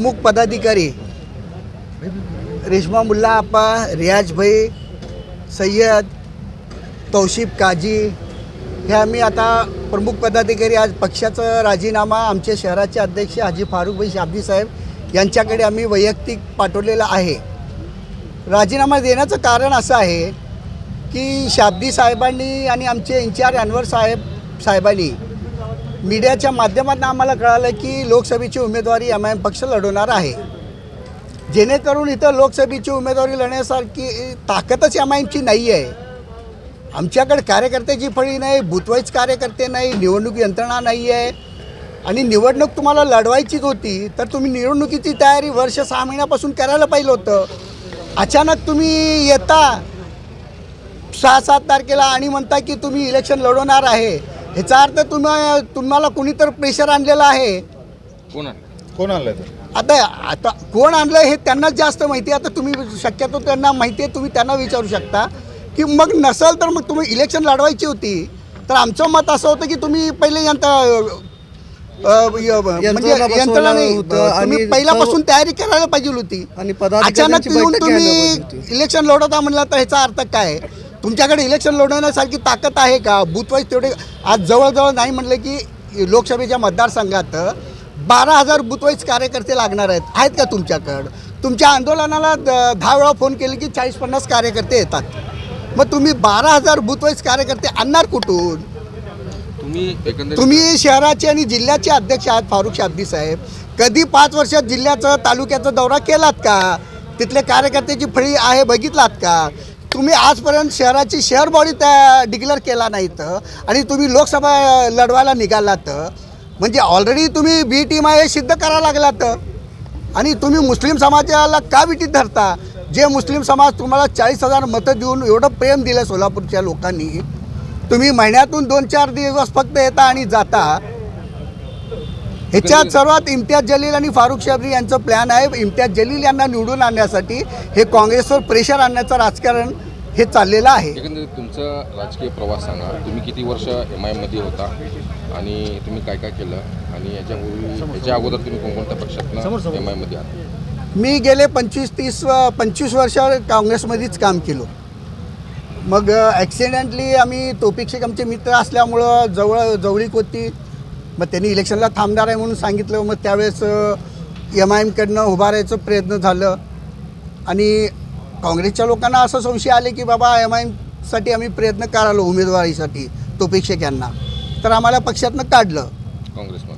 प्रमुख पदाधिकारी रेश्मा मुल्ला आप्पा रियाज भाई सय्यद तौशिफ काजी हे आम्ही आता प्रमुख पदाधिकारी आज पक्षाचा राजीनामा आमचे शहराचे अध्यक्ष हाजी फारुख भाई शाब्दी साहेब यांच्याकडे आम्ही वैयक्तिक पाठवलेला आहे. राजीनामा देण्याचं कारण असं आहे की शाब्दी साहेबांनी आणि आमचे इन्चार्ज अनवर साहेब साहेबांनी मीडियाच्या माध्यमातून आम्हाला कळालं की लोकसभेची उमेदवारी एम आय एम पक्ष लढवणार आहे. जेणेकरून इथं लोकसभेची उमेदवारी लढण्यासारखी ताकदच एम आय एमची नाही आहे आमच्याकडे कार्यकर्त्याची फळी नाही बुथवाईज कार्यकर्ते नाही निवडणूक यंत्रणा नाही आहे आणि निवडणूक तुम्हाला लढवायचीच होती तर तुम्ही निवडणुकीची तयारी वर्ष सहा महिन्यापासून करायला पाहिलं होतं. अचानक तुम्ही येता सहा सात तारखेला आणि म्हणता की तुम्ही इलेक्शन लढवणार आहे. ह्याचा अर्थ तुम्ही तुम्हाला कुणीतर प्रेशर आणलेलं आहे. कोण कोण आणलं तर आता आता कोण आणलं हे त्यांनाच जास्त माहिती आहे. आता तुम्ही शक्यतो त्यांना माहिती आहे तुम्ही त्यांना विचारू शकता. की मग नसेल तर मग तुम्ही इलेक्शन लढवायची होती. तर आमचं मत असं होतं की तुम्ही पहिले यंत्र म्हणजे यंत्रणा नाही. तुम्ही पहिल्यापासून तयारी करायला पाहिजे होती. आणि अचानक येऊन तुम्ही. इलेक्शन लढवता म्हणलं तर ह्याचा अर्थ काय? तुमच्याकडे इलेक्शन लढवण्यासारखी ताकद आहे का? बुथवाईज तेवढे आज जवळजवळ नाही म्हणलं की लोकसभेच्या मतदारसंघात बारा हजार बुथवाईज कार्यकर्ते लागणार आहेत. आहेत का तुमच्याकडं? तुमच्या आंदोलनाला द- दहा वेळा फोन केले की चाळीस पन्नास कार्यकर्ते येतात. मग तुम्ही बारा हजार बुथवाईज कार्यकर्ते आणणार कुठून? तुम्ही तुम्ही शहराचे आणि जिल्ह्याचे अध्यक्ष आहात फारुख शाब्दी साहेब. कधी पाच वर्षात जिल्ह्याचं तालुक्याचा दौरा केलात का? तिथले कार्यकर्त्याची फळी आहे बघितलात का? तुम्ही आजपर्यंत शहराची शहर बॉडी त्या डिक्लेअर केला नाही तर आणि तुम्ही लोकसभा लढवायला निघालात म्हणजे ऑलरेडी तुम्ही बी टीम आहे हे सिद्ध करायला लागलात आणि तुम्ही मुस्लिम समाजाला का विटीत धरता? जे मुस्लिम समाज तुम्हाला चाळीस हजार मतं देऊन एवढं प्रेम दिलं सोलापूरच्या लोकांनी तुम्ही महिन्यातून दोन चार दिवस फक्त येता आणि जाता ह्याच्यात सर्वात इम्तियाज जलील आणि फारुख शाबरी यांचं प्लॅन आहे. इम्तियाज जलील यांना निवडून आणण्यासाठी हे काँग्रेसवर प्रेशर आणण्याचं राजकारण हे चाललेलं आहे. एकंदरीत तुमचा राजकीय प्रवास सांगा. तुम्ही किती वर्ष एम आयमध्ये होता आणि तुम्ही काय काय केलं? आणि याच्यापूर्वी याच्या अगोदर तुम्ही कोणकोणत्या पक्षातनं एम आयमध्ये आहात मी गेले पंचवीस तीस पंचवीस वर्ष काँग्रेसमध्येच काम केलो. मग ॲक्सिडेंटली आम्ही तोपिक शेख आमचे मित्र असल्यामुळं जवळ जवळीक होती. मग त्यांनी इलेक्शनला थांबणार आहे म्हणून सांगितलं. मग त्यावेळेस एम आय एमकडनं उभारायचं प्रयत्न झालं. आणि काँग्रेसच्या लोकांना असं संशय आले की बाबा एम आय एमसाठी आम्ही प्रयत्न करालो उमेदवारीसाठी तोपिक शेख यांना. तर आम्हाला पक्षातनं काढलं.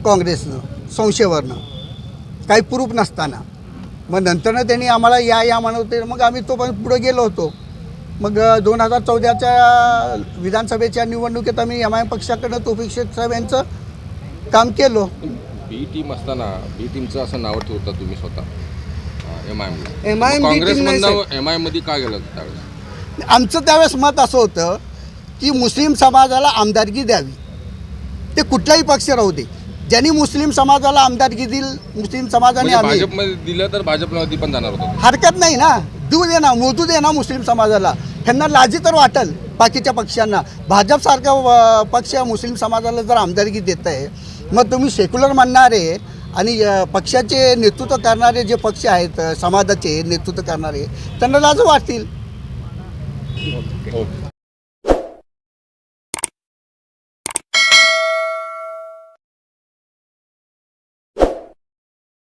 काँग्रेसनं संशयवरनं. काही प्रूफ नसताना. मग नंतरनं त्यांनी आम्हाला या या म्हणत होते. मग आम्ही तो पण पुढे गेलो होतो. मग दोन हजार चौदाच्या विधानसभेच्या निवडणुकीत आम्ही एम आय पक्षाकडनं तोफिक शेख साहेब यांचं काम केलो. बी टीम असताना बी टीमचं असं नाव ठेवता तुम्ही स्वतः? एम आय एम आयमध्ये का गेलं त्यावेळेस? आमचं त्यावेळेस मत असं होतं की मुस्लिम समाजाला आमदारकी द्यावी. ते कुठलाही पक्ष राहू दे. ज्यांनी मुस्लिम समाजाला आमदारकी दिल मुस्लिम समाजाने म्हणजे आम्ही भाजपमध्ये दिलं तर भाजपमध्ये पण जाणार होतं. हरकत नाही ना. देऊ दे ना मोजू दे ना मुस्लिम समाजाला. ह्यांना लाजी तर वाटेल बाकीच्या पक्षांना. भाजपसारखा पक्ष मुस्लिम समाजाला जर आमदारकी देत आहे मग तुम्ही सेक्युलर म्हणणारे आणि पक्षाचे नेतृत्व करणारे जे पक्ष आहेत समाजाचे नेतृत्व करणारे त्यांना लाज वाटतील? हो.